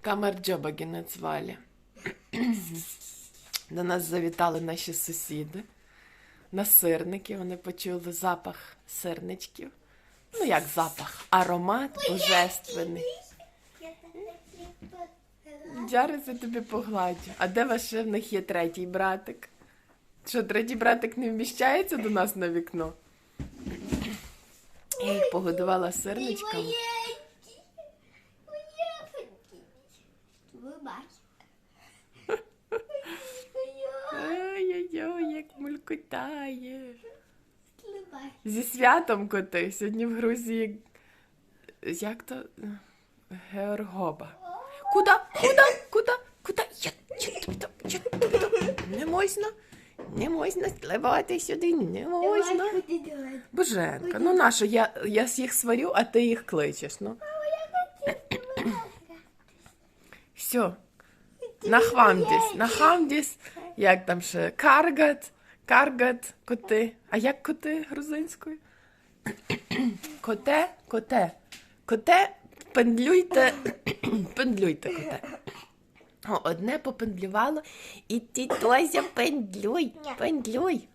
Камарджоба назвали. До нас завітали наші сусіди на сирники. Вони почули запах сирничків. Ну, як запах, аромат божественний. Зараз я тобі погладю. А де ваш ще в них є третій братик? Що, третій братик не вміщається до нас на вікно? Я їх погодувала сирничками. Ой-ой-ой, як мулькотає. Зі святом коти. Сьогодні в Грузії. Як то? Георгоба. Куда? Куда? Куда? Куда? Я, я я. Не можна. Не можна сливати сюди, не можна. Боженка, ну нащо? Я, я їх сварю, а ти їх кличеш. Ну. Все. Нахвамдіс, нахамдіс, як там ще каргат, каргат, коти. А як коти грузинською? Коте, коте. Коте, пендлюйте, пендлюйте коте. О, одне попендлювало, і ти Тося пендлюй, пендлюй.